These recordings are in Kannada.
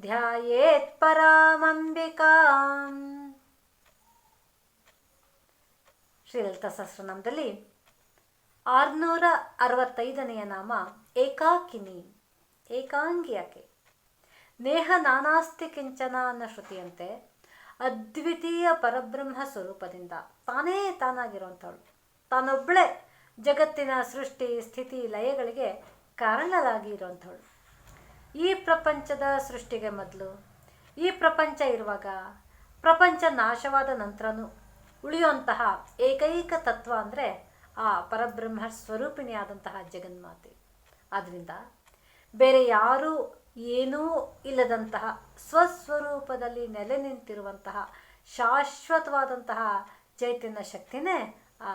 ಧ್ಯಾಯೇತ್ ಪರಾಮಂಬಿಕಾಂ ಶ್ರೀಲಲಿತಾ ಸಹಸ್ರನಾಮದಲ್ಲಿ ಆರ್ನೂರ ಅರವತ್ತೈದನೆಯ ನಾಮ ಏಕಾಕಿನಿ ಏಕಾಂಗಿ ಆಕೆ ನೇಹ ನಾನಾಸ್ತಿ ಕಿಂಚನ ಅನ್ನೋ ಶ್ರುತಿಯಂತೆ ಅದ್ವಿತೀಯ ಪರಬ್ರಹ್ಮ ಸ್ವರೂಪದಿಂದ ತಾನೇ ತಾನಾಗಿರುವಂಥವಳು. ತಾನೊಬ್ಬಳೇ ಜಗತ್ತಿನ ಸೃಷ್ಟಿ ಸ್ಥಿತಿ ಲಯಗಳಿಗೆ ಕಾರಣಲಾಗಿ ಇರುವಂಥವಳು ಈ ಪ್ರಪಂಚದ ಸೃಷ್ಟಿಗೆ ಮೊದಲು. ಈ ಪ್ರಪಂಚ ಇರುವಾಗ ಪ್ರಪಂಚ ನಾಶವಾದ ನಂತರನೂ ಉಳಿಯುವಂತಹ ಏಕೈಕ ತತ್ವ ಅಂದರೆ ಆ ಪರಬ್ರಹ್ಮ ಸ್ವರೂಪಿಣಿಯಾದಂತಹ ಜಗನ್ಮಾತೆ. ಆದ್ದರಿಂದ ಬೇರೆ ಯಾರೂ ಏನೂ ಇಲ್ಲದಂತಹ ಸ್ವಸ್ವರೂಪದಲ್ಲಿ ನೆಲೆ ನಿಂತಿರುವಂತಹ ಶಾಶ್ವತವಾದಂತಹ ಚೈತನ್ಯ ಶಕ್ತಿನೇ ಆ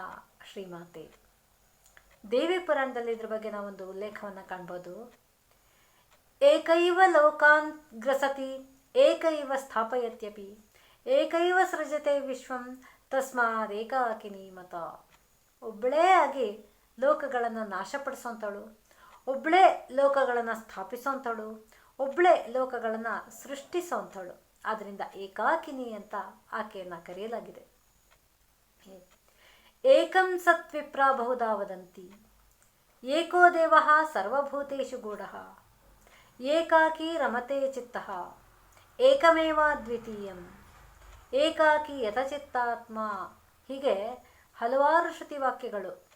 ಶ್ರೀಮಾತೆ. ದೇವಿ ಪುರಾಣದಲ್ಲಿ ಇದ್ರ ಬಗ್ಗೆ ನಾವೊಂದು ಉಲ್ಲೇಖವನ್ನು ಕಾಣ್ಬೋದು. ಏಕೈವ ಲೋಕಾನ್ ಗ್ರಸತಿ ಏಕೈವ ಸ್ಥಾಪಯತ್ಯಪಿ, ಏಕೈವ ಸೃಜತೆ ವಿಶ್ವಂ ತಸ್ಮಾದ ಏಕಾಕಿನಿ ಮತ. ಒಬ್ಬಳೇ ಆಗಿ ಲೋಕಗಳನ್ನು ನಾಶಪಡಿಸೋಂಥಳು ಒಬ್ಬಳೇ ಲೋಕಗಳನ್ನು ಸ್ಥಾಪಿಸೋಂಥಳು ಒಬ್ಬಳೇ ಲೋಕಗಳನ್ನು ಸೃಷ್ಟಿಸೋಂಥಳು. ಆದ್ದರಿಂದ ಏಕಾಕಿನಿ ಅಂತ ಆಕೆಯನ್ನು ಕರೆಯಲಾಗಿದೆ. ಏಕಂ ಸತ್ ವಿಪ್ರ ಬಹುಧಾ ವದಂತಿ ಏಕೋ ದೇವ ಸರ್ವಭೂತೇಶು ಗೂಢಃ. ಏಕಾಕಿ ರಮತೆ ಚಿತ್ತ, ಏಕಮೇವ ದ್ವಿತೀಯಂ, ಏಕಾಕಿ ಯಥಚಿತ್ತಾತ್ಮ. ಹೀಗೆ ಹಲವಾರು ಶ್ರುತಿ ವಾಕ್ಯಗಳು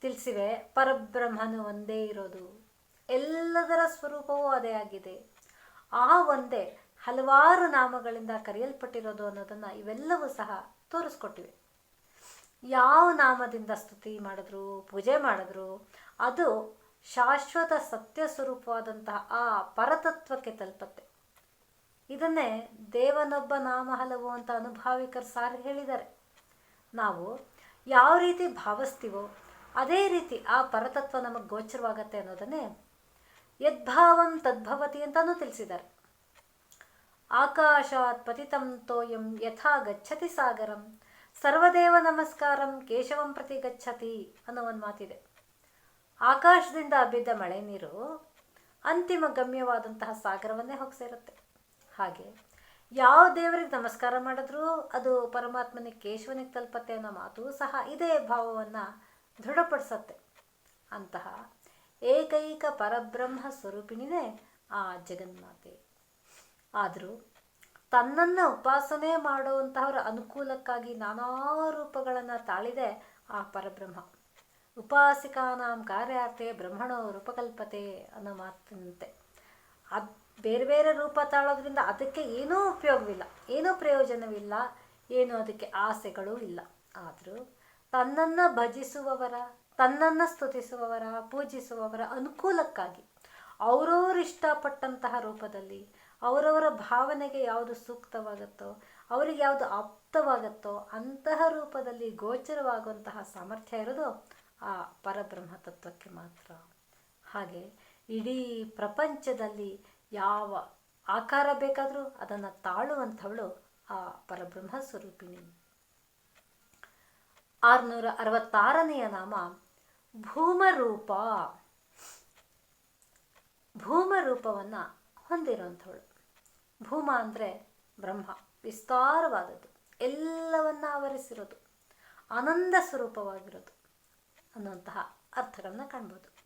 ತಿಳಿಸಿವೆ. ಪರಬ್ರಹ್ಮನು ಒಂದೇ ಇರೋದು. ಎಲ್ಲದರ ಸ್ವರೂಪವೂ ಅದೇ ಆಗಿದೆ. ಆ ಒಂದೇ ಹಲವಾರು ನಾಮಗಳಿಂದ ಕರೆಯಲ್ಪಟ್ಟಿರೋದು ಅನ್ನೋದನ್ನು ಇವೆಲ್ಲವೂ ಸಹ ತೋರಿಸ್ಕೊಟ್ಟಿವೆ. ಯಾವ ನಾಮದಿಂದ ಸ್ತುತಿ ಮಾಡಿದ್ರು, ಪೂಜೆ ಮಾಡಿದ್ರು, ಅದು ಶಾಶ್ವತ ಸತ್ಯ ಸ್ವರೂಪವಾದಂತಹ ಆ ಪರತತ್ವಕ್ಕೆ ತಲುಪತ್ತೆ. ಇದನ್ನೇ ದೇವನೊಬ್ಬ ನಾಮ ಹಲವು ಅಂತ ಅನುಭಾವಿಕರು ಸಾರಿ ಹೇಳಿದ್ದಾರೆ. ನಾವು ಯಾವ ರೀತಿ ಭಾವಿಸ್ತೀವೋ ಅದೇ ರೀತಿ ಆ ಪರತತ್ವ ನಮಗೆ ಗೋಚರವಾಗತ್ತೆ ಅನ್ನೋದನ್ನೇ ಯದ್ಭಾವಂ ತದ್ಭವತಿ ಅಂತಲೂ ತಿಳಿಸಿದ್ದಾರೆ. ಆಕಾಶಾತ್ ಪತಿತಂ ತೋಯಂ ಯಥಾ ಗಚ್ಚತಿ ಸಾಗರಂ, ಸರ್ವದೇವ ನಮಸ್ಕಾರಂ ಕೇಶವಂ ಪ್ರತಿ ಗಚ್ಚತಿ ಅನ್ನೋ ಒಂದು ಮಾತಿದೆ. ಆಕಾಶದಿಂದ ಬಿದ್ದ ಮಳೆ ನೀರು ಅಂತಿಮ ಗಮ್ಯವಾದಂತಹ ಸಾಗರವನ್ನೇ ಹೋಗಿ ಸೇರುತ್ತೆ ಹಾಗೆ ಯಾವ ದೇವರಿಗೆ ನಮಸ್ಕಾರ ಮಾಡಿದ್ರೂ ಅದು ಪರಮಾತ್ಮನಿಗೆ ಕೇಶವನಿಗೆ ತಲುಪತ್ತೆ ಅನ್ನೋ ಮಾತು ಸಹ ಇದೇ ಭಾವವನ್ನು ದೃಢಪಡಿಸತ್ತೆ. ಅಂತಹ ಏಕೈಕ ಪರಬ್ರಹ್ಮ ಸ್ವರೂಪಿಣಿನೇ ಆ ಜಗನ್ಮಾತೆ. ಆದರೂ ತನ್ನನ್ನು ಉಪಾಸನೆ ಮಾಡುವಂತಹವರ ಅನುಕೂಲಕ್ಕಾಗಿ ನಾನಾ ರೂಪಗಳನ್ನು ತಾಳಿದೆ ಆ ಪರಬ್ರಹ್ಮ. ಉಪಾಸಿಕಾನಾಂ ಕಾರ್ಯಾರ್ಥೆ ಬ್ರಹ್ಮಣೋ ರೂಪಕಲ್ಪತೆ ಅನ್ನೋ ಮಾತಂತೆ ಅದು ಬೇರೆ ಬೇರೆ ರೂಪ ತಾಳೋದ್ರಿಂದ ಅದಕ್ಕೆ ಏನೂ ಉಪಯೋಗವಿಲ್ಲ, ಏನೂ ಪ್ರಯೋಜನವಿಲ್ಲ, ಏನು ಅದಕ್ಕೆ ಆಸೆಗಳು ಇಲ್ಲ. ಆದರೂ ತನ್ನನ್ನು ಭಜಿಸುವವರ, ತನ್ನನ್ನು ಸ್ತುತಿಸುವವರ, ಪೂಜಿಸುವವರ ಅನುಕೂಲಕ್ಕಾಗಿ ಅವರವರು ಇಷ್ಟಪಟ್ಟಂತಹ ರೂಪದಲ್ಲಿ, ಅವರವರ ಭಾವನೆಗೆ ಯಾವುದು ಸೂಕ್ತವಾಗುತ್ತೋ, ಅವರಿಗೆ ಯಾವುದು ಆಪ್ತವಾಗುತ್ತೋ ಅಂತಹ ರೂಪದಲ್ಲಿ ಗೋಚರವಾಗುವಂತಹ ಸಾಮರ್ಥ್ಯ ಇರೋದು ಆ ಪರಬ್ರಹ್ಮ ತತ್ವಕ್ಕೆ ಮಾತ್ರ. ಹಾಗೆ ಇಡೀ ಪ್ರಪಂಚದಲ್ಲಿ ಯಾವ ಆಕಾರ ಬೇಕಾದರೂ ಅದನ್ನು ತಾಳುವಂಥವಳು ಆ ಪರಬ್ರಹ್ಮ ಸ್ವರೂಪಿಣಿ. ಆರುನೂರ ಅರವತ್ತಾರನೆಯ ನಾಮ ಭೂಮರೂಪ. ಭೂಮರೂಪವನ್ನು ಹೊಂದಿರುವಂಥವಳು. ಭೂಮ ಅಂದರೆ ಬ್ರಹ್ಮ, ವಿಸ್ತಾರವಾದದ್ದು. ಎಲ್ಲವನ್ನ ಆವರಿಸಿರೋದು. ಆನಂದ ಸ್ವರೂಪವಾಗಿರೋದು. ಅನ್ನುವಂತಹ ಅರ್ಥಗಳನ್ನ ಕಾಣ್ಬೋದು.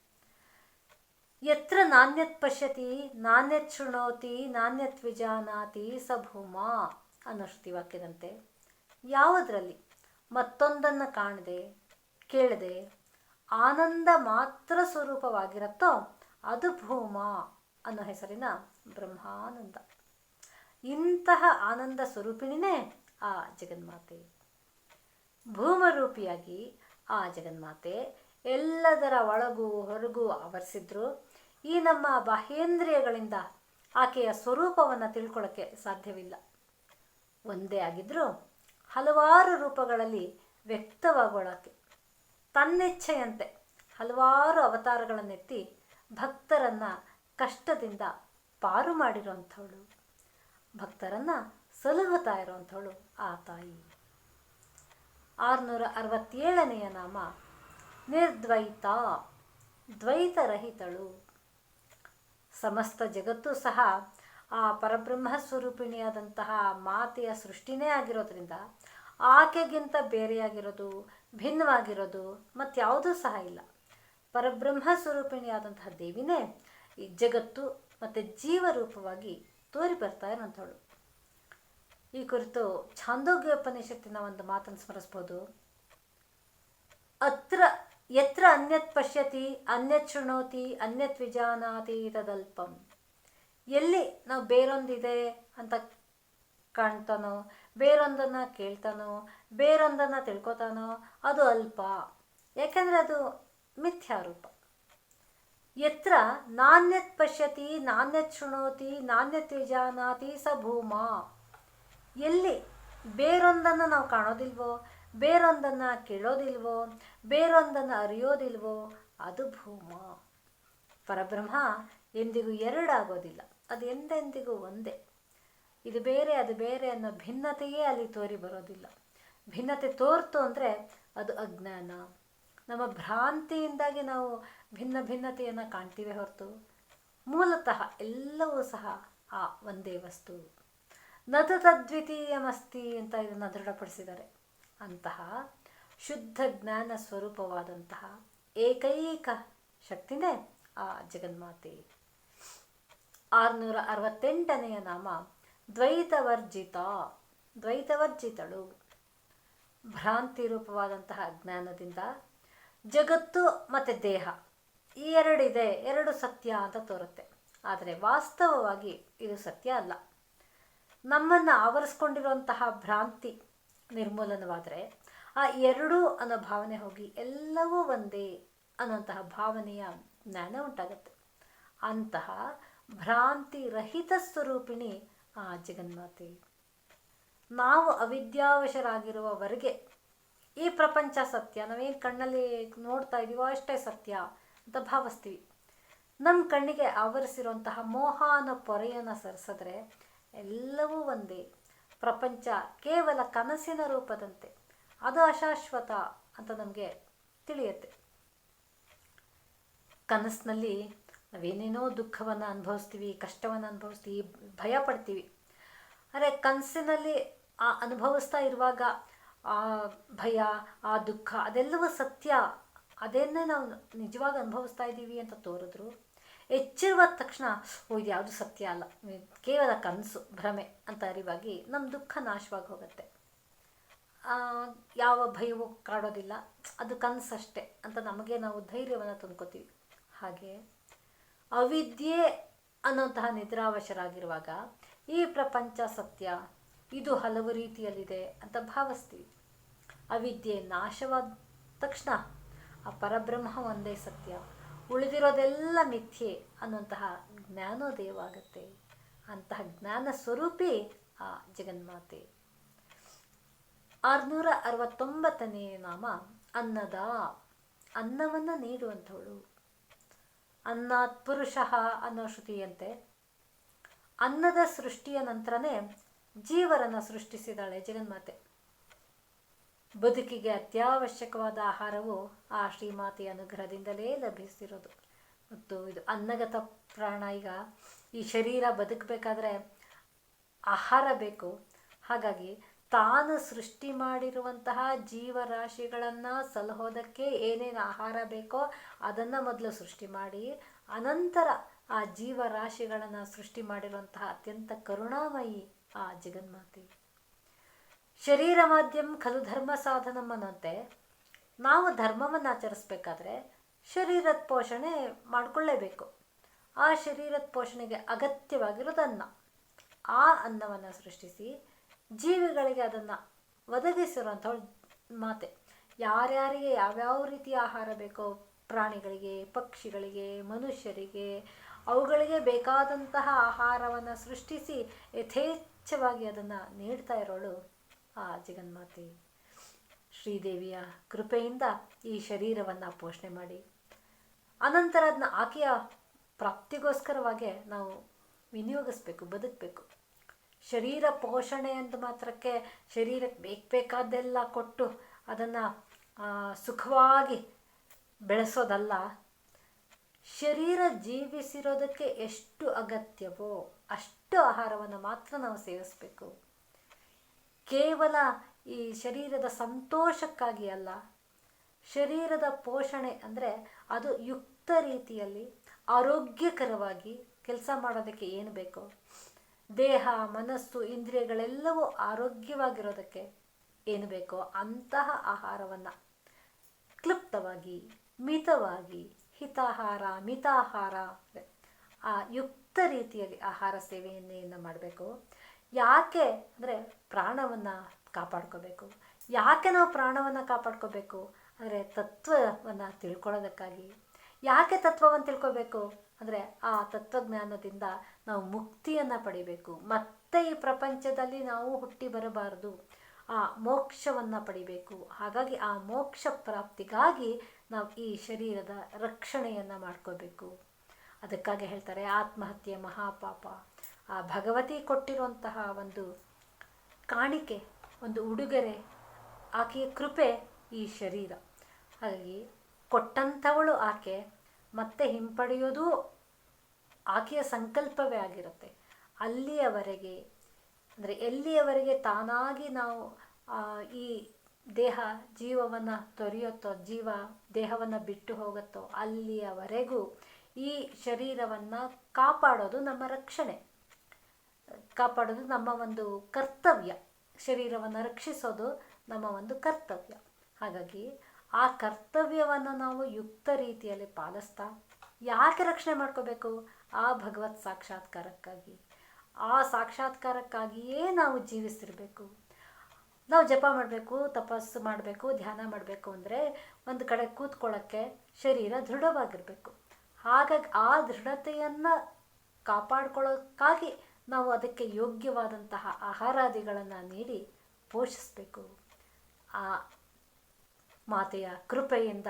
ಯತ್ರ ನಾಣ್ಯತ್ ಪಶ್ಯತಿ, ನಾಣ್ಯತ್ ಶೃಣೋತಿ, ನಾಣ್ಯತ್ ವಿಜಾನಾತಿ ಸ ಭೂಮ ಅನ್ನೋ ವಾಕ್ಯದಂತೆ. ಯಾವುದರಲ್ಲಿ ಮತ್ತೊಂದನ್ನು ಕಾಣದೆ, ಕೇಳದೆ, ಆನಂದ ಮಾತ್ರ ಸ್ವರೂಪವಾಗಿರುತ್ತೋ ಅದು ಭೂಮ ಅನ್ನೋ ಹೆಸರಿನ ಬ್ರಹ್ಮಾನಂದ. ಇಂತಹ ಆನಂದ ಸ್ವರೂಪಿಣಿನೇ ಆ ಜಗನ್ಮಾತೆ. ಭೂಮರೂಪಿಯಾಗಿ ಆ ಜಗನ್ಮಾತೆ, ಎಲ್ಲದರ ಒಳಗೂ ಹೊರಗೂ ಆವರಿಸಿದ್ರು. ಈ ನಮ್ಮ ಬಾಹ್ಯೇಂದ್ರಿಯಗಳಿಂದ ಆಕೆಯ ಸ್ವರೂಪವನ್ನು ತಿಳ್ಕೊಳ್ಳೋಕ್ಕೆ ಸಾಧ್ಯವಿಲ್ಲ. ಒಂದೇ ಆಗಿದ್ದರೂ ಹಲವಾರು ರೂಪಗಳಲ್ಲಿ ವ್ಯಕ್ತವಾಗೋಳಕ್ಕೆ ತನ್ನಿಚ್ಛೆಯಂತೆ ಹಲವಾರು ಅವತಾರಗಳನ್ನೆತ್ತಿ ಭಕ್ತರನ್ನು ಕಷ್ಟದಿಂದ ಪಾರು ಮಾಡಿರುವಂಥವಳು. ಭಕ್ತರನ್ನು ಸಲಹುತ್ತಾ ಇರೋಂಥವಳು ಆ ತಾಯಿ. ಆರುನೂರ ಅರವತ್ತೇಳನೆಯ ನಾಮ. ನಿರ್ದ್ವೈತ, ದ್ವೈತರಹಿತಳು. ಸಮಸ್ತ ಜಗತ್ತು ಸಹ ಆ ಪರಬ್ರಹ್ಮ ಸ್ವರೂಪಿಣಿಯಾದಂತಹ ಮಾತೆಯ ಸೃಷ್ಟಿನೇ ಆಗಿರೋದ್ರಿಂದ ಆಕೆಗಿಂತ ಬೇರೆಯಾಗಿರೋದು, ಭಿನ್ನವಾಗಿರೋದು ಮತ್ತಾವುದೂ ಸಹ ಇಲ್ಲ. ಪರಬ್ರಹ್ಮ ಸ್ವರೂಪಿಣಿಯಾದಂತಹ ದೇವಿನೇ ಈ ಜಗತ್ತು ಮತ್ತು ಜೀವರೂಪವಾಗಿ ತೋರಿ ಬರ್ತಾ ಈ ಕುರಿತು ಛಾಂದೋಗ್ಯೋಪನಿಷತ್ತಿನ ಒಂದು ಮಾತನ್ನು ಸ್ಮರಿಸ್ಬೋದು. ಅತ್ರ, ಯತ್ರ ಅನ್ಯತ್ ಪಶ್ಯತಿ, ಅನ್ಯತ್ ಶೃಣೋತಿ, ಅನ್ಯತ್ ವಿಜಾನಾತಿ ತದಲ್ಪಂ. ಎಲ್ಲಿ ನಾವು ಬೇರೊಂದಿದೆ ಅಂತ ಕಾಣ್ತಾನೋ, ಬೇರೊಂದನ್ನು ಕೇಳ್ತಾನೋ, ಬೇರೊಂದನ್ನು ತಿಳ್ಕೊತಾನೋ, ಅದು ಅಲ್ಪ. ಯಾಕೆಂದರೆ ಅದು ಮಿಥ್ಯಾರೂಪ. ಯತ್ರ ನಾಣ್ಯತ್ ಪಶ್ಯತಿ ನಾಣ್ಯತ್ ಶೃಣೋತಿ ನಾಣ್ಯತ್ ವಿಜಾನಾತಿ ಸ ಎಲ್ಲಿ? ಬೇರೊಂದನ್ನು ನಾವು ಕಾಣೋದಿಲ್ವೋ? ಬೇರೊಂದನ್ನು ಕೇಳೋದಿಲ್ವೋ? ಬೇರೊಂದನ್ನು ಅರಿಯೋದಿಲ್ವೋ? ಅದು ಭೂಮ. ಪರಬ್ರಹ್ಮ ಎಂದಿಗೂ ಎರಡಾಗೋದಿಲ್ಲ. ಅದು ಎಂದೆಂದಿಗೂ ಒಂದೇ. ಇದು ಬೇರೆ, ಅದು ಬೇರೆ ಅನ್ನೋ ಭಿನ್ನತೆಯೇ ಅಲ್ಲಿ ತೋರಿ ಬರೋದಿಲ್ಲ. ಭಿನ್ನತೆ ತೋರ್ತು ಅಂದರೆ ಅದು ಅಜ್ಞಾನ. ನಮ್ಮ ಭ್ರಾಂತಿಯಿಂದಾಗಿ ನಾವು ಭಿನ್ನ ಭಿನ್ನತೆಯನ್ನು ಕಾಣ್ತೀವಿ ಹೊರತು. ಮೂಲತಃ ಎಲ್ಲವೂ ಸಹ ಆ ಒಂದೇ ವಸ್ತು. ನದು ತದ್ವಿತೀಯಮಸ್ತಿ ಅಂತ ಇದನ್ನು ದೃಢಪಡಿಸಿದ್ದಾರೆ. ಅಂತಹ ಶುದ್ಧ ಜ್ಞಾನ ಸ್ವರೂಪವಾದಂತಹ ಏಕೈಕ ಶಕ್ತಿನೇ ಆ ಜಗನ್ಮಾತೆ. ಆರುನೂರ ಅರವತ್ತೆಂಟನೆಯ ನಾಮ ದ್ವೈತವರ್ಜಿತ, ದ್ವೈತವರ್ಜಿತಳು. ಭ್ರಾಂತಿ ರೂಪವಾದಂತಹ ಜ್ಞಾನದಿಂದ ಜಗತ್ತು ಮತ್ತು ದೇಹ, ಈ ಎರಡಿದೆ, ಎರಡು ಸತ್ಯ ಅಂತ ತೋರುತ್ತೆ. ಆದರೆ ವಾಸ್ತವವಾಗಿ ಇದು ಸತ್ಯ ಅಲ್ಲ. ನಮ್ಮನ್ನು ಆವರಿಸ್ಕೊಂಡಿರುವಂತಹ ಭ್ರಾಂತಿ ನಿರ್ಮೂಲನವಾದರೆ ಆ ಎರಡೂ ಅನ್ನೋ ಭಾವನೆ ಹೋಗಿ ಎಲ್ಲವೂ ಒಂದೇ ಅನ್ನೋಂತಹ ಭಾವನೆಯ ಜ್ಞಾನ ಉಂಟಾಗುತ್ತೆ. ಅಂತಹ ಭ್ರಾಂತಿ ರಹಿತ ಸ್ವರೂಪಿಣಿ ಆ ಜಗನ್ಮಾತೆ. ನಾವು ಅವಿದ್ಯಾವಶರಾಗಿರುವವರೆಗೆ ಈ ಪ್ರಪಂಚ ಸತ್ಯ, ನಾವೇನು ಕಣ್ಣಲ್ಲಿ ನೋಡ್ತಾ ಇದ್ದೀವೋ ಅಷ್ಟೇ ಸತ್ಯ ಅಂತ ಭಾವಿಸ್ತೀವಿ. ನಮ್ಮ ಕಣ್ಣಿಗೆ ಆವರಿಸಿರುವಂತಹ ಮೋಹ ಅನ್ನೋ ಪೊರೆಯನ್ನು ಸರಿಸಿದ್ರೆ ಎಲ್ಲವೂ ಒಂದೇ. ಪ್ರಪಂಚ ಕೇವಲ ಕನಸಿನ ರೂಪದಂತೆ. ಅದು ಅಶಾಶ್ವತ ಅಂತ ನಮಗೆ ತಿಳಿಯುತ್ತೆ. ಕನಸಿನಲ್ಲಿ ನಾವೇನೇನೋ ದುಃಖವನ್ನು ಅನುಭವಿಸ್ತೀವಿ, ಕಷ್ಟವನ್ನು ಅನುಭವಿಸ್ತೀವಿ, ಭಯ ಪಡ್ತೀವಿ. ಆದರೆ ಕನಸಿನಲ್ಲಿ ಆ ಅನುಭವಿಸ್ತಾ ಇರುವಾಗ ಆ ಭಯ, ಆ ದುಃಖ ಅದೆಲ್ಲವೂ ಸತ್ಯ. ಅದನ್ನೇ ನಾವು ನಿಜವಾಗಿ ಅನುಭವಿಸ್ತಾ ಇದ್ದೀವಿ ಅಂತ ತೋರಿದ್ರು ಎಚ್ಚರುವ ತಕ್ಷಣ, ಓ, ಇದು ಯಾವುದು ಸತ್ಯ ಅಲ್ಲ. ಕೇವಲ ಕನಸು, ಭ್ರಮೆ ಅಂತ ಅರಿವಾಗಿ ನಮ್ಮ ದುಃಖ ನಾಶವಾಗಿ ಹೋಗುತ್ತೆ. ಯಾವ ಭಯವೂ ಕಾಡೋದಿಲ್ಲ. ಅದು ಕನಸಷ್ಟೇ ಅಂತ ನಮಗೆ ನಾವು ಧೈರ್ಯವನ್ನು ತಂದ್ಕೋತೀವಿ ಹಾಗೆ ಅವಿದ್ಯೆ ಅನ್ನೋಂತಹ ನಿದ್ರಾವಶರಾಗಿರುವಾಗ, ಈ ಪ್ರಪಂಚ ಸತ್ಯ ಇದು ಹಲವು ರೀತಿಯಲ್ಲಿದೆ ಅಂತ ಭಾವಿಸ್ತೀವಿ. ಅವಿದ್ಯೆ ನಾಶವಾದ ತಕ್ಷಣ ಆ ಪರಬ್ರಹ್ಮ ಒಂದೇ ಸತ್ಯ. ಉಳಿದಿರೋದೆಲ್ಲ ಮಿಥ್ಯೆ ಅನ್ನುವಂತಹ ಜ್ಞಾನೋದಯವಾಗುತ್ತೆ ಅಂತಹ ಜ್ಞಾನ ಸ್ವರೂಪಿ ಆ ಜಗನ್ಮಾತೆ. ಆರುನೂರ ಅರವತ್ತೊಂಬತ್ತನೇ ನಾಮ, ಅನ್ನದ, ಅನ್ನವನ್ನು ನೀಡುವಂಥವಳು. ಅನ್ನಾತ್ ಪುರುಷ ಅನ್ನೋ ಶ್ರುತಿಯಂತೆ, ಅನ್ನದ ಸೃಷ್ಟಿಯ ನಂತರನೇ ಜೀವರನ್ನು ಸೃಷ್ಟಿಸಿದಾಳೆ ಜಗನ್ಮಾತೆ. ಬದುಕಿಗೆ ಅತ್ಯವಶ್ಯಕವಾದ ಆಹಾರವು ಆ ಶ್ರೀಮಾತೆಯ ಅನುಗ್ರಹದಿಂದಲೇ ಲಭಿಸಿರೋದು ಮತ್ತು ಇದು ಅನ್ನಗತ ಪ್ರಾಣ. ಈಗ ಈ ಶರೀರ ಬದುಕಬೇಕಾದ್ರೆ ಆಹಾರ ಬೇಕು. ಹಾಗಾಗಿ ತಾನು ಸೃಷ್ಟಿ ಮಾಡಿರುವಂತಹ ಜೀವರಾಶಿಗಳನ್ನು ಸಲಹೋದಕ್ಕೆ ಏನೇನು ಆಹಾರ ಬೇಕೋ ಅದನ್ನು ಮೊದಲು ಸೃಷ್ಟಿ ಮಾಡಿ, ಅನಂತರ ಆ ಜೀವರಾಶಿಗಳನ್ನು ಸೃಷ್ಟಿ ಮಾಡಿರುವಂತಹ ಅತ್ಯಂತ ಕರುಣಾಮಯಿ ಆ ಜಗನ್ಮಾತೆ. ಶರೀರ ಮಾಧ್ಯಮ ಖಲು ಧರ್ಮ ಸಾಧನಂ ಅನ್ನಂತೆ ನಾವು ಧರ್ಮವನ್ನು ಆಚರಿಸ್ಬೇಕಾದ್ರೆ ಶರೀರದ ಪೋಷಣೆ ಮಾಡಿಕೊಳ್ಳೇಬೇಕು. ಆ ಶರೀರದ ಪೋಷಣೆಗೆ ಅಗತ್ಯವಾಗಿರೋದು ಅನ್ನ ಆ ಅನ್ನವನ್ನು ಸೃಷ್ಟಿಸಿ ಜೀವಿಗಳಿಗೆ ಅದನ್ನು ಒದಗಿಸಿರುವಂಥ ಮಾತೆ. ಯಾರ್ಯಾರಿಗೆ ಯಾವ್ಯಾವ ರೀತಿಯ ಆಹಾರ ಬೇಕೋ ಪ್ರಾಣಿಗಳಿಗೆ, ಪಕ್ಷಿಗಳಿಗೆ, ಮನುಷ್ಯರಿಗೆ, ಅವುಗಳಿಗೆ ಬೇಕಾದಂತಹ ಆಹಾರವನ್ನು ಸೃಷ್ಟಿಸಿ ಯಥೇಚ್ಛವಾಗಿ ಅದನ್ನು ನೀಡ್ತಾ ಇರೋಳು ಆ ಜಗನ್ಮಾತೆ ಶ್ರೀದೇವಿಯ ಕೃಪೆಯಿಂದ ಈ ಶರೀರವನ್ನು ಪೋಷಣೆ ಮಾಡಿ. ಅನಂತರ ಅದನ್ನ ಆಕೆಯ ಪ್ರಾಪ್ತಿಗೋಸ್ಕರವಾಗಿ ನಾವು ವಿನಿಯೋಗಿಸ್ಬೇಕು, ಬದುಕಬೇಕು. ಶರೀರ ಪೋಷಣೆ ಅಂತ ಮಾತ್ರಕ್ಕೆ ಶರೀರಕ್ಕೆ ಬೇಕು ಬೇಕಾದ್ದೆಲ್ಲ ಕೊಟ್ಟು ಅದನ್ನು ಸುಖವಾಗಿ ಬೆಳೆಸೋದಲ್ಲ. ಶರೀರ ಜೀವಿಸಿರೋದಕ್ಕೆ ಎಷ್ಟು ಅಗತ್ಯವೋ ಅಷ್ಟು ಆಹಾರವನ್ನು ಮಾತ್ರ ನಾವು ಸೇವಿಸಬೇಕು. ಕೇವಲ ಈ ಶರೀರದ ಸಂತೋಷಕ್ಕಾಗಿ ಅಲ್ಲ, ಶರೀರದ ಪೋಷಣೆ ಅಂದರೆ ಅದು ಯುಕ್ತ ರೀತಿಯಲ್ಲಿ ಆರೋಗ್ಯಕರವಾಗಿ ಕೆಲಸ ಮಾಡೋದಕ್ಕೆ ಏನು ಬೇಕೋ, ದೇಹ, ಮನಸ್ಸು, ಇಂದ್ರಿಯಗಳೆಲ್ಲವೂ ಆರೋಗ್ಯವಾಗಿರೋದಕ್ಕೆ ಏನು ಬೇಕೋ ಅಂತಹ ಆಹಾರವನ್ನು ಕ್ಲುಪ್ತವಾಗಿ, ಮಿತವಾಗಿ, ಹಿತಾಹಾರ, ಮಿತಾಹಾರ, ಆ ಯುಕ್ತ ರೀತಿಯಲ್ಲಿ ಆಹಾರ ಸೇವೆಯನ್ನೇನು ಮಾಡಬೇಕು? ಯಾಕೆ ಅಂದರೆ ಪ್ರಾಣವನ್ನು ಕಾಪಾಡ್ಕೋಬೇಕು. ಯಾಕೆ ನಾವು ಪ್ರಾಣವನ್ನು ಕಾಪಾಡ್ಕೋಬೇಕು? ಅಂದರೆ ತತ್ವವನ್ನು ತಿಳ್ಕೊಳ್ಳೋದಕ್ಕಾಗಿ. ಯಾಕೆ ತತ್ವವನ್ನು ತಿಳ್ಕೊಬೇಕು? ಅಂದರೆ ಆ ತತ್ವಜ್ಞಾನದಿಂದ ನಾವು ಮುಕ್ತಿಯನ್ನು ಪಡಿಬೇಕು. ಮತ್ತೆ ಈ ಪ್ರಪಂಚದಲ್ಲಿ ನಾವು ಹುಟ್ಟಿ ಬರಬಾರದು. ಆ ಮೋಕ್ಷವನ್ನು ಪಡಿಬೇಕು. ಹಾಗಾಗಿ ಆ ಮೋಕ್ಷ ಪ್ರಾಪ್ತಿಗಾಗಿ ನಾವು ಈ ಶರೀರದ ರಕ್ಷಣೆಯನ್ನು ಮಾಡ್ಕೋಬೇಕು. ಅದಕ್ಕಾಗಿ ಹೇಳ್ತಾರೆ ಆತ್ಮಹತ್ಯೆ ಮಹಾಪಾಪ. ಆ ಭಗವತಿ ಕೊಟ್ಟಿರುವಂತಹ ಒಂದು ಕಾಣಿಕೆ, ಒಂದು ಉಡುಗೊರೆ, ಆಕೆಯ ಕೃಪೆ ಈ ಶರೀರ. ಹಾಗಾಗಿ ಕೊಟ್ಟಂಥವಳು ಆಕೆ, ಮತ್ತೆ ಹಿಂಪಡೆಯೋದು ಆಕೆಯ ಸಂಕಲ್ಪವೇ ಆಗಿರುತ್ತೆ. ಅಲ್ಲಿಯವರೆಗೆ, ಅಂದರೆ ಎಲ್ಲಿಯವರೆಗೆ ತಾನಾಗಿ ನಾವು ಈ ದೇಹ ಜೀವವನ್ನು ತೊರೆಯುತ್ತೋ, ಜೀವ ದೇಹವನ್ನು ಬಿಟ್ಟು ಹೋಗುತ್ತೋ, ಅಲ್ಲಿಯವರೆಗೂ ಈ ಶರೀರವನ್ನು ಕಾಪಾಡೋದು ನಮ್ಮ ರಕ್ಷಣೆ. ಕಾಪಾಡೋದು ನಮ್ಮ ಒಂದು ಕರ್ತವ್ಯ. ಶರೀರವನ್ನು ರಕ್ಷಿಸೋದು ನಮ್ಮ ಒಂದು ಕರ್ತವ್ಯ. ಹಾಗಾಗಿ ಆ ಕರ್ತವ್ಯವನ್ನು ನಾವು ಯುಕ್ತ ರೀತಿಯಲ್ಲಿ ಪಾಲಿಸ್ತಾ ಯಾಕೆ ರಕ್ಷಣೆ ಮಾಡ್ಕೋಬೇಕು? ಆ ಭಗವತ್ ಸಾಕ್ಷಾತ್ಕಾರಕ್ಕಾಗಿ. ಆ ಸಾಕ್ಷಾತ್ಕಾರಕ್ಕಾಗಿಯೇ ನಾವು ಜೀವಿಸಿರಬೇಕು ನಾವು ಜಪ ಮಾಡಬೇಕು, ತಪಸ್ಸು ಮಾಡಬೇಕು, ಧ್ಯಾನ ಮಾಡಬೇಕು ಅಂದರೆ ಒಂದು ಕಡೆ ಕೂತ್ಕೊಳ್ಳೋಕ್ಕೆ ಶರೀರ ದೃಢವಾಗಿರಬೇಕು. ಹಾಗಾಗಿ ಆ ದೃಢತೆಯನ್ನು ಕಾಪಾಡ್ಕೊಳ್ಳೋಕ್ಕಾಗಿ ನಾವು ಅದಕ್ಕೆ ಯೋಗ್ಯವಾದಂತಹ ಆಹಾರಾದಿಗಳನ್ನು ನೀಡಿ ಪೋಷಿಸಬೇಕು. ಆ ಮಾತೆಯ ಕೃಪೆಯಿಂದ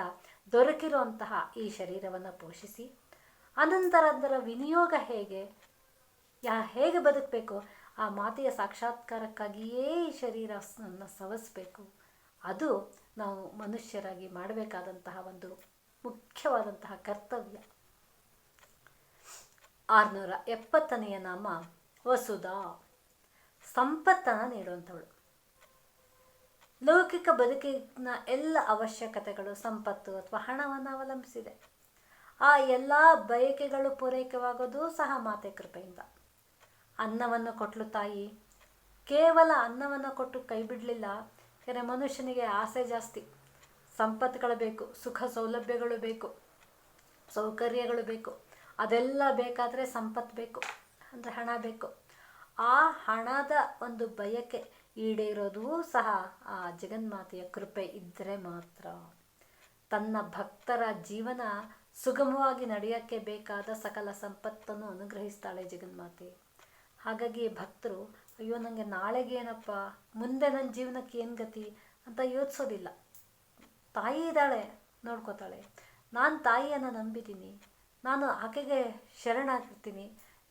ದೊರಕಿರುವಂತಹ ಈ ಶರೀರವನ್ನು ಪೋಷಿಸಿ, ಅನಂತರ ಅದರ ವಿನಿಯೋಗ ಹೇಗೆ, ಯಾ ಹೇಗೆ ಬದುಕಬೇಕು, ಆ ಮಾತೆಯ ಸಾಕ್ಷಾತ್ಕಾರಕ್ಕಾಗಿಯೇ ಈ ಶರೀರವನ್ನು ಸವಸಬೇಕು. ಅದು ನಾವು ಮನುಷ್ಯರಾಗಿ ಮಾಡಬೇಕಾದಂತಹ ಒಂದು ಮುಖ್ಯವಾದಂತಹ ಕರ್ತವ್ಯ. ಆರುನೂರ ಎಪ್ಪತ್ತನೆಯ ನಾಮ ವಸುಧಾ ಸಂಪತ್ತನ್ನು ನೀಡುವಂಥವಳು ಲೌಕಿಕ ಬದುಕಿನ ಎಲ್ಲ ಅವಶ್ಯಕತೆಗಳು, ಸಂಪತ್ತು ಅಥವಾ ಹಣವನ್ನು ಅವಲಂಬಿಸಿದೆ. ಆ ಎಲ್ಲ ಬಯಕೆಗಳು ಪೂರೈಕೆವಾಗೋದು ಸಹ ಮಾತೆ ಕೃಪೆಯಿಂದ. ಅನ್ನವನ್ನು ಕೊಟ್ಲು ತಾಯಿ. ಕೇವಲ ಅನ್ನವನ್ನು ಕೊಟ್ಟು ಕೈ ಬಿಡಲಿಲ್ಲ. ಯಾಕಂದರೆ ಮನುಷ್ಯನಿಗೆ ಆಸೆ ಜಾಸ್ತಿ. ಸಂಪತ್ತುಗಳು ಬೇಕು, ಸುಖ ಸೌಲಭ್ಯಗಳು ಬೇಕು, ಸೌಕರ್ಯಗಳು ಬೇಕು. ಅದೆಲ್ಲ ಬೇಕಾದರೆ ಸಂಪತ್ತು ಬೇಕು. ಅಂದರೆ ಹಣ ಬೇಕು. ಆ ಹಣದ ಒಂದು ಬಯಕೆ ಈಡೇರೋದು ಸಹ ಆ ಜಗನ್ಮಾತೆಯ ಕೃಪೆ ಇದ್ದರೆ ಮಾತ್ರ. ತನ್ನ ಭಕ್ತರ ಜೀವನ ಸುಗಮವಾಗಿ ನಡೆಯೋಕ್ಕೆ ಬೇಕಾದ ಸಕಲ ಸಂಪತ್ತನ್ನು ಅನುಗ್ರಹಿಸ್ತಾಳೆ ಜಗನ್ಮಾತೆ. ಹಾಗಾಗಿ ಭಕ್ತರು, ಅಯ್ಯೋ ನನಗೆ ನಾಳೆಗೆ ಏನಪ್ಪ, ಮುಂದೆ ನನ್ನ ಜೀವನಕ್ಕೆ ಏನು ಗತಿ ಅಂತ ಯೋಚಿಸೋದಿಲ್ಲ. ತಾಯಿ ಇದ್ದಾಳೆ, ನೋಡ್ಕೋತಾಳೆ. ನಾನು ತಾಯಿಯನ್ನು ನಂಬಿದ್ದೀನಿ. ನಾನು ಆಕೆಗೆ ಶರಣಾಗಿರ್ತೀನಿ.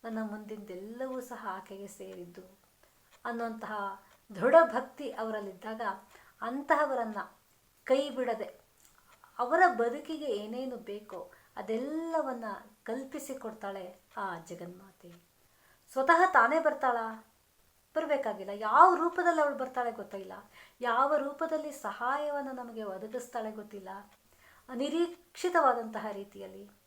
ನನ್ನ ಮುಂದಿಂದೆಲ್ಲವೂ ಸಹ ಆಕೆಗೆ ಸೇರಿದ್ದು. ಅನ್ನುವಂತಹ ದೃಢ ಭಕ್ತಿ ಅವರಲ್ಲಿದ್ದಾಗ ಅಂತಹವರನ್ನು ಕೈ ಬಿಡದೆ ಅವರ ಬದುಕಿಗೆ ಏನೇನು ಬೇಕೋ ಅದೆಲ್ಲವನ್ನು ಕಲ್ಪಿಸಿಕೊಡ್ತಾಳೆ ಆ ಜಗನ್ಮಾತೆ. ಸ್ವತಃ ತಾನೇ ಬರ್ತಾಳ? ಬರಬೇಕಾಗಿಲ್ಲ. ಯಾವ ರೂಪದಲ್ಲಿ ಅವಳು ಬರ್ತಾಳೆ ಗೊತ್ತಿಲ್ಲ. ಯಾವ ರೂಪದಲ್ಲಿ ಸಹಾಯವನ್ನು ನಮಗೆ ಒದಗಿಸ್ತಾಳೆ ಗೊತ್ತಿಲ್ಲ. ಅನಿರೀಕ್ಷಿತವಾದಂತಹ ರೀತಿಯಲ್ಲಿ.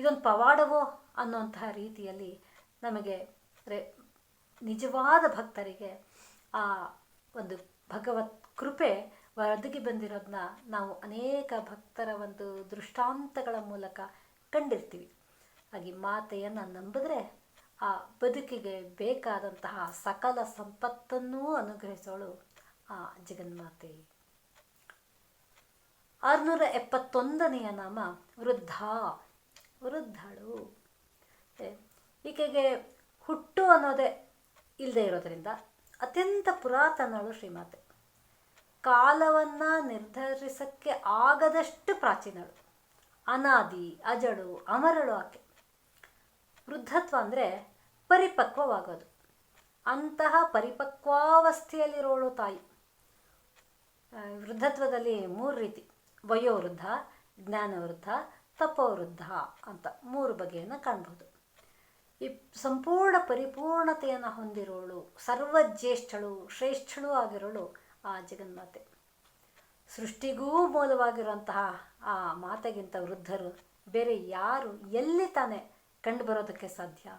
ಇದೊಂದು ಪವಾಡವೋ ಅನ್ನುವಂತಹ ರೀತಿಯಲ್ಲಿ ನಮಗೆ ನಿಜವಾದ ಭಕ್ತರಿಗೆ ಆ ಒಂದು ಭಗವತ್ ಕೃಪೆ ಒದಗಿ ಬಂದಿರೋದನ್ನ ನಾವು ಅನೇಕ ಭಕ್ತರ ಒಂದು ದೃಷ್ಟಾಂತಗಳ ಮೂಲಕ ಕಂಡಿರ್ತೀವಿ. ಹಾಗೆ ಮಾತೆಯನ್ನು ನಂಬಿದ್ರೆ ಆ ಬದುಕಿಗೆ ಬೇಕಾದಂತಹ ಸಕಲ ಸಂಪತ್ತನ್ನೂ ಅನುಗ್ರಹಿಸೋಳು ಆ ಜಗನ್ಮಾತೆ. ಆರುನೂರ ಎಪ್ಪತ್ತೊಂದನೆಯ ನಾಮ ವೃದ್ಧ. ವೃದ್ಧಳು. ಈಕೆಗೆ ಹುಟ್ಟು ಅನ್ನೋದೇ ಇಲ್ಲದೆ ಇರೋದರಿಂದ ಅತ್ಯಂತ ಪುರಾತನಳು ಶ್ರೀಮಾತೆ. ಕಾಲವನ್ನು ನಿರ್ಧರಿಸಕ್ಕೆ ಆಗದಷ್ಟು ಪ್ರಾಚೀನಳು. ಅನಾದಿ ಅಜಳು ಅಮರಳು ಆಕೆ. ವೃದ್ಧತ್ವ ಅಂದರೆ ಪರಿಪಕ್ವವಾಗೋದು. ಅಂತಹ ಪರಿಪಕ್ವಾವಸ್ಥೆಯಲ್ಲಿರೋಳು ತಾಯಿ. ವೃದ್ಧತ್ವದಲ್ಲಿ ಮೂರು ರೀತಿ. ವಯೋವೃದ್ಧ, ಜ್ಞಾನವೃದ್ಧ ತಪೋವೃದ್ಧ ಅಂತ ಮೂರು ಬಗೆಯನ್ನು ಕಾಣ್ಬೋದು. ಈ ಸಂಪೂರ್ಣ ಪರಿಪೂರ್ಣತೆಯನ್ನು ಹೊಂದಿರೋಳು, ಸರ್ವಜ್ಯೇಷ್ಠಳು, ಶ್ರೇಷ್ಠಳು ಆಗಿರೋಳು ಆ ಜಗನ್ಮಾತೆ. ಸೃಷ್ಟಿಗೂ ಮೂಲವಾಗಿರುವಂತಹ ಆ ಮಾತೆಗಿಂತ ವೃದ್ಧರು ಬೇರೆ ಯಾರು ಎಲ್ಲಿ ತಾನೇ ಕಂಡುಬರೋದಕ್ಕೆ ಸಾಧ್ಯ?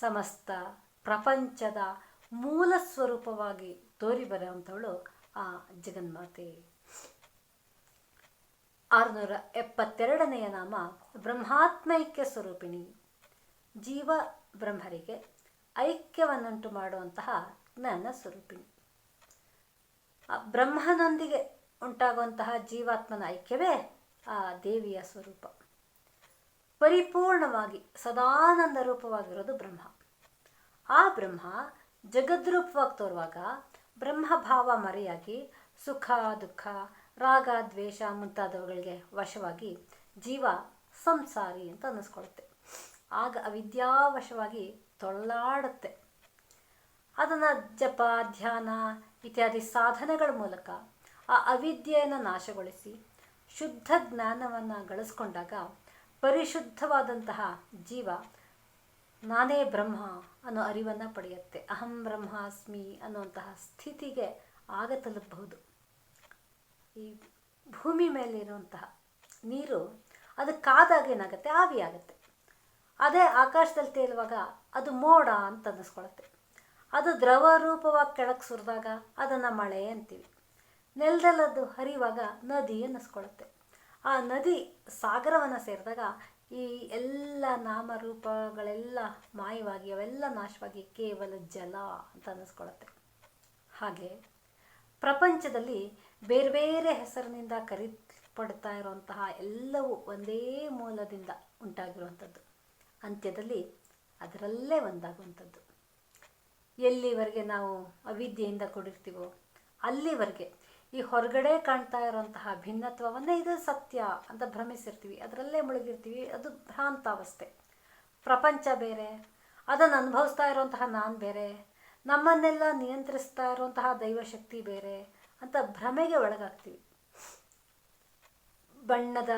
ಸಮಸ್ತ ಪ್ರಪಂಚದ ಮೂಲ ಸ್ವರೂಪವಾಗಿ ತೋರಿ ಬರುವಂಥವಳು ಆ ಜಗನ್ಮಾತೆ. ಆರುನೂರ ಎಪ್ಪತ್ತೆರಡನೆಯ ನಾಮ ಬ್ರಹ್ಮಾತ್ಮೈಕ್ಯ ಸ್ವರೂಪಿಣಿ. ಜೀವ ಬ್ರಹ್ಮರಿಗೆ ಐಕ್ಯವನ್ನುಂಟು ಮಾಡುವಂತಹ ಜ್ಞಾನ ಸ್ವರೂಪಿಣಿ. ಬ್ರಹ್ಮನೊಂದಿಗೆ ಉಂಟಾಗುವಂತಹ ಜೀವಾತ್ಮನ ಐಕ್ಯವೇ ಆ ದೇವಿಯ ಸ್ವರೂಪ. ಪರಿಪೂರ್ಣವಾಗಿ ಸದಾನಂದ ರೂಪವಾಗಿರೋದು ಬ್ರಹ್ಮ. ಆ ಬ್ರಹ್ಮ ಜಗದ್ರೂಪವಾಗಿ ತೋರುವಾಗ ಬ್ರಹ್ಮಭಾವ ಮರೆಯಾಗಿ ಸುಖ, ದುಃಖ ರಾಗ, ದ್ವೇಷ ಮುಂತಾದವುಗಳಿಗೆ ವಶವಾಗಿ ಜೀವ ಸಂಸಾರಿ ಅಂತ ಅನ್ನಿಸ್ಕೊಳುತ್ತೆ ಆಗ ಅವಿದ್ಯಾವಶವಾಗಿ ತೊಳ್ಳಾಡುತ್ತೆ. ಅದನ್ನು ಜಪ, ಧ್ಯಾನ ಇತ್ಯಾದಿ ಸಾಧನೆಗಳ ಮೂಲಕ ಆ ಅವಿದ್ಯೆಯನ್ನು ನಾಶಗೊಳಿಸಿ ಶುದ್ಧ ಜ್ಞಾನವನ್ನು ಗಳಿಸ್ಕೊಂಡಾಗ ಪರಿಶುದ್ಧವಾದಂತಹ ಜೀವ ನಾನೇ ಬ್ರಹ್ಮ ಅನ್ನೋ ಅರಿವನ್ನು ಪಡೆಯುತ್ತೆ. ಅಹಂ ಬ್ರಹ್ಮಾಸ್ಮಿ ಅನ್ನುವಂತಹ ಸ್ಥಿತಿಗೆ ಆಗ ತಲುಪಬಹುದು. ಈ ಭೂಮಿ ಮೇಲಿರುವಂತಹ ನೀರು ಅದು ಕಾದಾಗ ಏನಾಗುತ್ತೆ ಆವಿಯಾಗುತ್ತೆ ಅದೇ ಆಕಾಶದಲ್ಲಿ ತೇಲುವಾಗ ಅದು ಮೋಡ ಅಂತ ಅನ್ನಿಸ್ಕೊಳತ್ತೆ. ಅದು ದ್ರವ ರೂಪವಾಗಿ ಕೆಳಗೆ ಸುರಿದಾಗ ಅದನ್ನು ಮಳೆ ಅಂತೀವಿ. ನೆಲದಲ್ಲದು ಹರಿಯುವಾಗ ನದಿ ಅನ್ನಿಸ್ಕೊಳತ್ತೆ. ಆ ನದಿ ಸಾಗರವನ್ನು ಸೇರಿದಾಗ ಈ ಎಲ್ಲ ನಾಮರೂಪಗಳೆಲ್ಲ ಮಾಯವಾಗಿ ಅವೆಲ್ಲ ನಾಶವಾಗಿ ಕೇವಲ ಜಲ ಅಂತ ಅನ್ನಿಸ್ಕೊಳತ್ತೆ. ಹಾಗೆ ಪ್ರಪಂಚದಲ್ಲಿ ಬೇರೆ ಬೇರೆ ಹೆಸರಿನಿಂದ ಕರೀಪಡ್ತಾ ಇರುವಂತಹ ಎಲ್ಲವೂ ಒಂದೇ ಮೂಲದಿಂದ ಉಂಟಾಗಿರುವಂಥದ್ದು. ಅಂತ್ಯದಲ್ಲಿ ಅದರಲ್ಲೇ ಒಂದಾಗುವಂಥದ್ದು. ಎಲ್ಲಿವರೆಗೆ ನಾವು ಅವಿದ್ಯೆಯಿಂದ ಕೂಡಿರ್ತೀವೋ ಅಲ್ಲಿವರೆಗೆ ಈ ಹೊರಗಡೆ ಕಾಣ್ತಾ ಇರುವಂತಹ ಭಿನ್ನತ್ವವನ್ನೇ ಇದು ಸತ್ಯ ಅಂತ ಭ್ರಮಿಸಿರ್ತೀವಿ. ಅದರಲ್ಲೇ ಮುಳುಗಿರ್ತೀವಿ. ಅದು ಭ್ರಾಂತಾವಸ್ಥೆ. ಪ್ರಪಂಚ ಬೇರೆ, ಅದನ್ನು ಅನುಭವಿಸ್ತಾ ಇರುವಂತಹ ನಾನು ಬೇರೆ, ನಮ್ಮನ್ನೆಲ್ಲ ನಿಯಂತ್ರಿಸ್ತಾ ಇರುವಂತಹ ದೈವಶಕ್ತಿ ಬೇರೆ ಅಂತ ಭ್ರಮೆಗೆ ಒಳಗಾಗ್ತೀವಿ. ಬಣ್ಣದ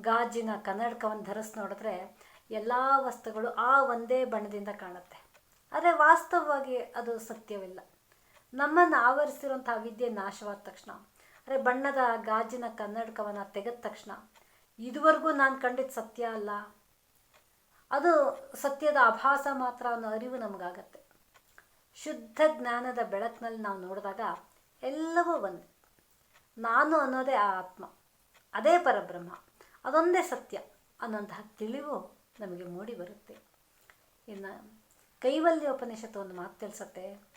ಗಾಜಿನ ಕನ್ನಡಕವನ್ನು ಧರಿಸಿ ನೋಡಿದ್ರೆ ಎಲ್ಲ ವಸ್ತುಗಳು ಆ ಒಂದೇ ಬಣ್ಣದಿಂದ ಕಾಣುತ್ತೆ. ಆದರೆ ವಾಸ್ತವವಾಗಿ ಅದು ಸತ್ಯವಿಲ್ಲ. ನಮ್ಮನ್ನು ಆವರಿಸಿರುವಂಥ ವಿದ್ಯೆ ನಾಶವಾದ ತಕ್ಷಣ. ಅಂದರೆ ಬಣ್ಣದ ಗಾಜಿನ ಕನ್ನಡಕವನ್ನು ತೆಗೆದ ತಕ್ಷಣ ಇದುವರೆಗೂ ನಾನು ಕಂಡಿದ್ದು ಸತ್ಯ ಅಲ್ಲ. ಅದು ಸತ್ಯದ ಅಭಾಸ ಮಾತ್ರ ಅನ್ನೋ ಅರಿವು ನಮಗಾಗತ್ತೆ. ಶುದ್ಧ ಜ್ಞಾನದ ಬೆಳಕಿನಲ್ಲಿ ನಾವು ನೋಡಿದಾಗ ಎಲ್ಲವೂ ಒಂದೇ. ನಾನು ಅನ್ನೋದೇ ಆ ಆತ್ಮ. ಅದೇ ಪರಬ್ರಹ್ಮ. ಅದೊಂದೇ ಸತ್ಯ ಅನ್ನೋಂತಹ ತಿಳಿವು ನಮಗೆ ಮೂಡಿ ಬರುತ್ತೆ. ಇನ್ನು ಕೈವಲ್ಯೋಪನಿಷತ್ತು ಒಂದು ಮಾತು ತಿಳಿಸತ್ತೆ.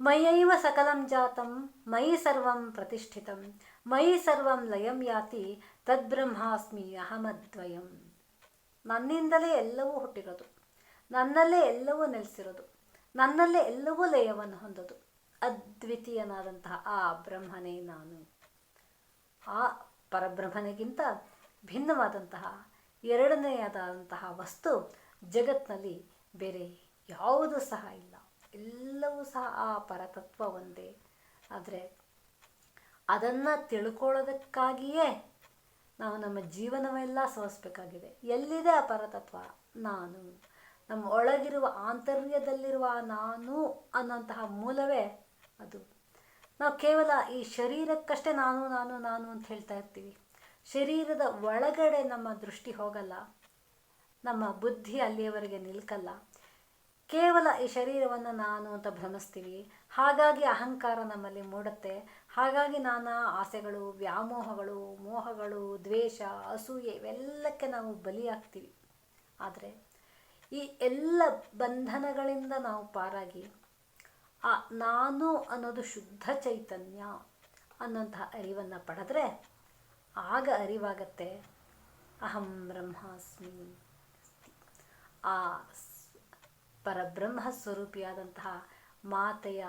ಮಯೈವ ಸಕಲಂ ಜಾತಂ, ಮಯಿ ಸರ್ವಂ ಪ್ರತಿಷ್ಠಿತಂ, ಮಯಿ ಸರ್ವಂ ಲಯಂ ಯಾತಿ, ತದ್ಬ್ರಹ್ಮಾಸ್ಮಿ ಅಹಮದ್ವಯಂ. ನನ್ನಿಂದಲೇ ಎಲ್ಲವೂ ಹುಟ್ಟಿರೋದು. ನನ್ನಲ್ಲೇ ಎಲ್ಲವೂ ನೆಲೆಸಿರೋದು. ನನ್ನಲ್ಲೇ ಎಲ್ಲವೂ ಲಯವನ್ನು ಹೊಂದೋದು. ಅದ್ವಿತೀಯನಾದಂತಹ ಆ ಬ್ರಹ್ಮನೇ ನಾನು. ಆ ಪರಬ್ರಹ್ಮನಿಗಿಂತ ಭಿನ್ನವಾದಂತಹ ಎರಡನೆಯದಾದಂತಹ ವಸ್ತು ಜಗತ್ನಲ್ಲಿ ಬೇರೆ ಯಾವುದೂ ಸಹ ಇಲ್ಲ. ಎಲ್ಲವೂ ಸಹ ಆ ಪರತತ್ವ ಒಂದೇ. ಆದರೆ ಅದನ್ನು ತಿಳ್ಕೊಳ್ಳೋದಕ್ಕಾಗಿಯೇ ನಾವು ನಮ್ಮ ಜೀವನವೆಲ್ಲ ಸೋಸ್ಬೇಕಾಗಿದೆ. ಎಲ್ಲಿದೆ ಆ ಪರತತ್ವ? ನಾನು. ನಮ್ಮ ಒಳಗಿರುವ ಆಂತರ್ಯದಲ್ಲಿರುವ ನಾನು ಅನ್ನೋಂತಹ ಮೂಲವೇ ಅದು. ನಾವು ಕೇವಲ ಈ ಶರೀರಕ್ಕಷ್ಟೇ ನಾನು ನಾನು ನಾನು ಅಂತ ಹೇಳ್ತಾ ಇರ್ತೀವಿ. ಶರೀರದ ಒಳಗಡೆ ನಮ್ಮ ದೃಷ್ಟಿ ಹೋಗಲ್ಲ. ನಮ್ಮ ಬುದ್ಧಿ ಅಲ್ಲಿಯವರೆಗೆ ನಿಲ್ಕಲ್ಲ. ಕೇವಲ ಈ ಶರೀರವನ್ನು ನಾನು ಅಂತ ಭ್ರಮಿಸ್ತೀವಿ. ಹಾಗಾಗಿ ಅಹಂಕಾರ ನಮ್ಮಲ್ಲಿ ಮೂಡುತ್ತೆ. ಹಾಗಾಗಿ ನಾನಾ ಆಸೆಗಳು, ವ್ಯಾಮೋಹಗಳು, ಮೋಹಗಳು, ದ್ವೇಷ, ಅಸೂಯೆ ಇವೆಲ್ಲಕ್ಕೆ ನಾವು ಬಲಿಯಾಗ್ತೀವಿ. ಆದರೆ ಈ ಎಲ್ಲ ಬಂಧನಗಳಿಂದ ನಾವು ಪಾರಾಗಿ ಆ ನಾನು ಅನ್ನೋದು ಶುದ್ಧ ಚೈತನ್ಯ ಅನ್ನೋಂತಹ ಅರಿವನ್ನು ಪಡೆದ್ರೆ ಆಗ ಅರಿವಾಗತ್ತೆ. ಅಹಂ ಬ್ರಹ್ಮಾಸ್ಮಿ ಆ ಪರಬ್ರಹ್ಮ ಸ್ವರೂಪಿಯಾದಂತಹ ಮಾತೆಯ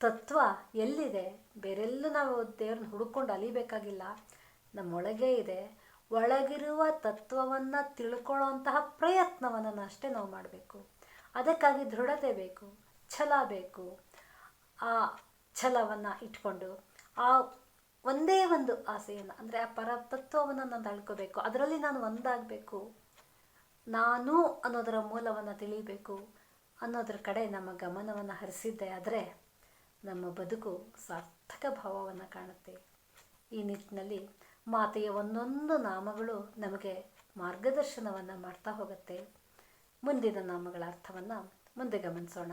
ತತ್ವ ಎಲ್ಲಿದೆ? ಬೇರೆಲ್ಲೂ ನಾವು ದೇವ್ರನ್ನ ಹುಡುಕೊಂಡು ಅಲಿಬೇಕಾಗಿಲ್ಲ. ನಮ್ಮೊಳಗೆ ಇದೆ. ಒಳಗಿರುವ ತತ್ವವನ್ನು ತಿಳ್ಕೊಳ್ಳೋಂತಹ ಪ್ರಯತ್ನವನ್ನು ಅಷ್ಟೇ ನಾವು ಮಾಡಬೇಕು. ಅದಕ್ಕಾಗಿ ದೃಢತೆ ಬೇಕು, ಛಲ ಬೇಕು. ಆ ಛಲವನ್ನು ಇಟ್ಕೊಂಡು ಆ ಒಂದೇ ಒಂದು ಆಸೆಯನ್ನು, ಅಂದರೆ ಆ ಪರತತ್ವವನ್ನು ನಾನು ತಳ್ಕೋಬೇಕು ಅದರಲ್ಲಿ ನಾನು ಒಂದಾಗಬೇಕು, ನಾನು ಅನ್ನೋದರ ಮೂಲವನ್ನು ತಿಳಿಬೇಕು ಅನ್ನೋದ್ರ ಕಡೆ ನಮ್ಮ ಗಮನವನ್ನು ಹರಿಸಿದ್ದೆ ಆದರೆ ನಮ್ಮ ಬದುಕು ಸಾರ್ಥಕ ಭಾವವನ್ನು ಕಾಣುತ್ತೆ. ಈ ನಿಟ್ಟಿನಲ್ಲಿ ಮಾತೆಯ ಒಂದೊಂದು ನಾಮಗಳು ನಮಗೆ ಮಾರ್ಗದರ್ಶನವನ್ನು ಮಾಡ್ತಾ ಹೋಗುತ್ತೆ. ಮುಂದಿನ ನಾಮಗಳ ಅರ್ಥವನ್ನು ಮುಂದೆ ಗಮನಿಸೋಣ.